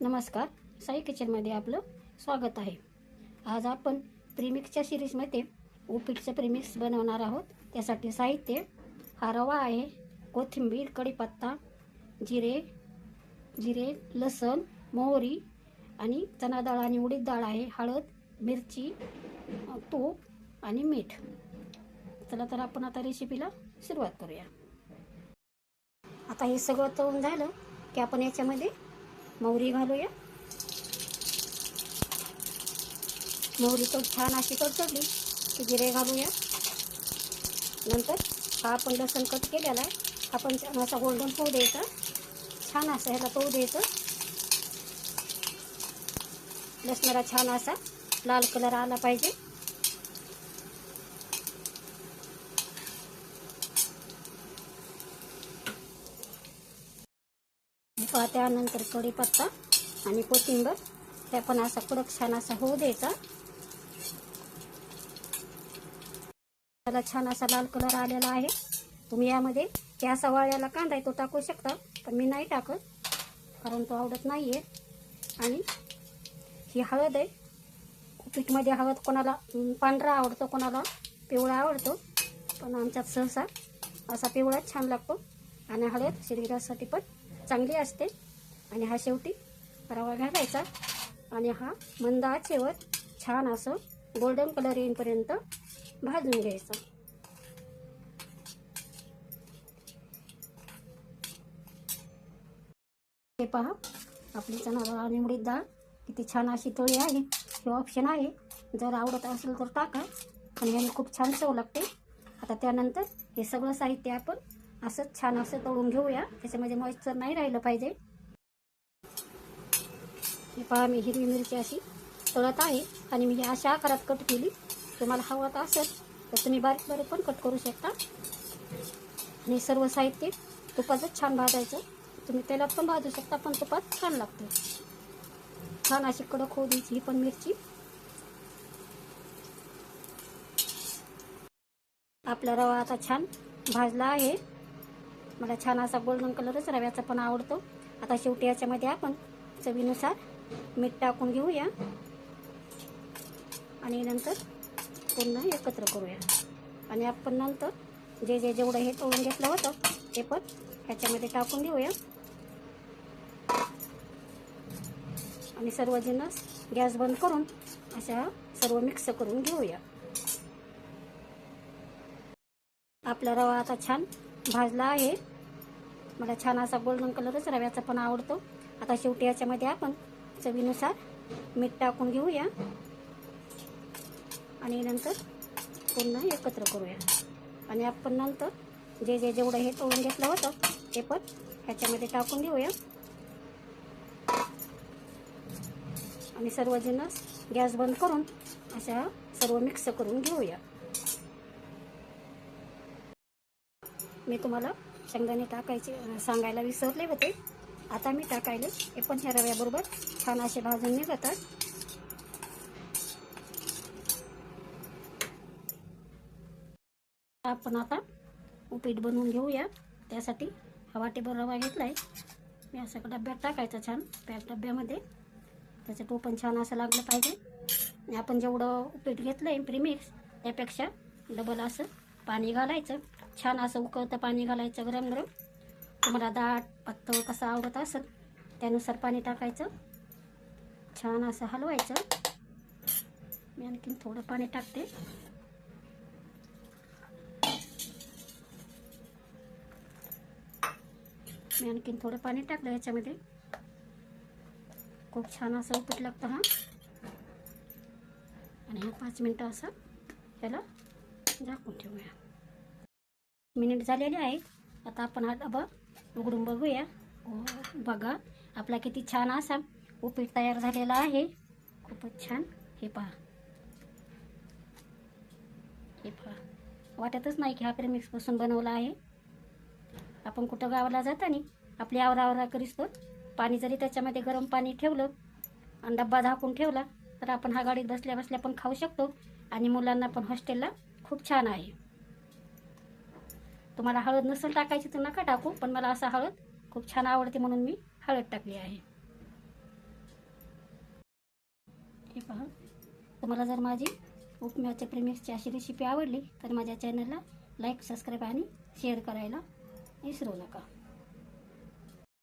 नमस्कार साई किचनमध्ये आपलं स्वागत आहे. आज आपण प्रीमिक्सच्या सिरीजमध्ये उपीटचं प्रीमिक्स बनवणार आहोत. त्यासाठी साहित्य हा रवा आहे कोथिंबीर कढीपत्ता जिरे जिरे लसण मोहरी आणि चणा डाळ आणि उडीद डाळ आहे हळद मिरची तूप आणि मीठ. चला तर आपण आता रेसिपीला सुरुवात करूया. आता हे सगळं तळून झालं की आपण याच्यामध्ये मोहरी घालूया. मोहरी तो छान अशी तडतडली की जिरे घालूया. नंतर हा आपण लसण कट केलेला आहे. आपण छान असा गोल्डन पोहू द्यायचा. छान असा ह्याला पोहू द्यायचं. लसणाला छान असा लाल कलर आला पाहिजे. त्यानंतर कढीपत्ता आणि कोथिंबर. त्या पण असा कडक छान असा होऊ द्यायचा. त्याला छान असा लाल कलर आलेला आहे. तुम्ही यामध्ये त्या असा वाळ्याला कांदा आहे तो टाकू शकता पण मी नाही टाकत कारण तो आवडत नाही आहे आणि ही हळद आहे. पीठमध्ये हळद कोणाला पांढरा आवडतो कोणाला पिवळा आवडतो पण आमच्यात सहसा असा पिवळाच छान लागतो. आणि हळद शरीरासाठी पण चांगली असते. आणि हा शेवटी रवा घालायचा. आणि हा मंद आचेवर छान असं गोल्डन कलर येईपर्यंत भाजून घ्यायचा. हे पहा आपली चणा आणि उडीद डाळ किती छान अशी तळी आहे. हे ऑप्शन आहे. जर आवडत असेल तर टाका. आणि ह्याने खूप छान चव लागते. आता त्यानंतर हे सगळं साहित्य आपण असंच छान असं तळून घेऊया. त्याच्यामध्ये मॉइश्चर नाही राहिलं पाहिजे. हे पहा मी हिरवी मिरची अशी तळत आहे आणि मी अशा आकारात कट केली. तुम्हाला हवं असेल तर तुम्ही बारीक बारीक पण कट करू शकता. आणि सर्व साहित्य तुपातच छान भाजायचं. तुम्ही तेलात पण भाजू शकता पण तुपात छान लागते. छान अशी कडक होऊ द्यायची ही पण मिरची. आपला रवा आता छान भाजला आहे. मला छान असा गोल्डन कलरच रव्याचा पण आवडतो. आता शेवटी याच्यामध्ये आपण चवीनुसार मीठ टाकून घेऊया. आणि नंतर पुन्हा एकत्र करूया. आणि आपण नंतर जे जे जेवढं हे तळून घेतलं होतं ते पण ह्याच्यामध्ये टाकून घेऊया. आणि सर्व जिन्नस गॅस बंद करून अशा सर्व मिक्स करून घेऊया. आपला रवा आता छान भाजला आहे. मला छान असा गोल्डन कलरच रव्याचा पण आवडतो. आता शेवटी याच्यामध्ये आपण चवीनुसार मीठ टाकून घेऊया. आणि नंतर पुन्हा एकत्र करूया. आणि आपण नंतर जे जे जेवढं हे तळून घेतलं होतं ते पण ह्याच्यामध्ये टाकून घेऊया. आणि सर्व जिन्नस गॅस बंद करून अशा सर्व मिक्स करून घेऊया. मी तुम्हाला शेंगदाणे टाकायचे सांगायला विसरले होते. आता मी टाकायले. हे पण ह्या रव्याबरोबर छान असे भाजून निघतात. आपण आता उपीट बनवून घेऊया. त्यासाठी हवा टेबल रवा घेतला आहे मी असं डब्यात टाकायचा छान. पॅक डब्यामध्ये त्याचं टोपण छान असं लागलं पाहिजे. आणि आपण जेवढं उपीट घेतलं आहे प्रीमिक्स त्यापेक्षा डबल असं पाणी घालायचं. छान असं उकळतं पाणी घालायचं गरम गरम. तुम्हाला दाट पातळ कसं आवडत असेल त्यानुसार पाणी टाकायचं. छान असं हलवायचं. मी आणखीन थोडं पाणी टाकते. मी आणखीन थोडं पाणी टाकलं याच्यामध्ये. खूप छान असं उपट लागतं हा. आणि हे पाच मिनटं असं याला झाकून ठेवूया. मिनिट झालेले आहेत. आता आपण हा डबा उघडून बघूया. हो बघा आपला किती छान असा उपीट तयार झालेला आहे. खूपच छान. हे पहा. हे पहा. वाटतच नाही की हा प्रेमिक्सपासून बनवला आहे. आपण कुठं गावाला जाताना आपली आवरावरा करीस्तो. पाणी जरी त्याच्यामध्ये गरम पाणी ठेवलं आणि डब्बा झाकून ठेवला तर आपण हा गाडीत बसल्या बसल्या पण खाऊ शकतो. आणि मुलांना पण हॉस्टेलला खूप छान आहे. तुम्हाला हळद नसेल टाकायची तर नका टाकू पण मला असं हळद खूप छान आवडते म्हणून मी हळद टाकली आहे. हे पहा. तुम्हाला जर माझी उपम्याच्या प्रेमिक्सची अशी रेसिपी आवडली तर माझ्या चॅनलला लाईक सबस्क्राईब आणि शेअर करायला विसरू नका.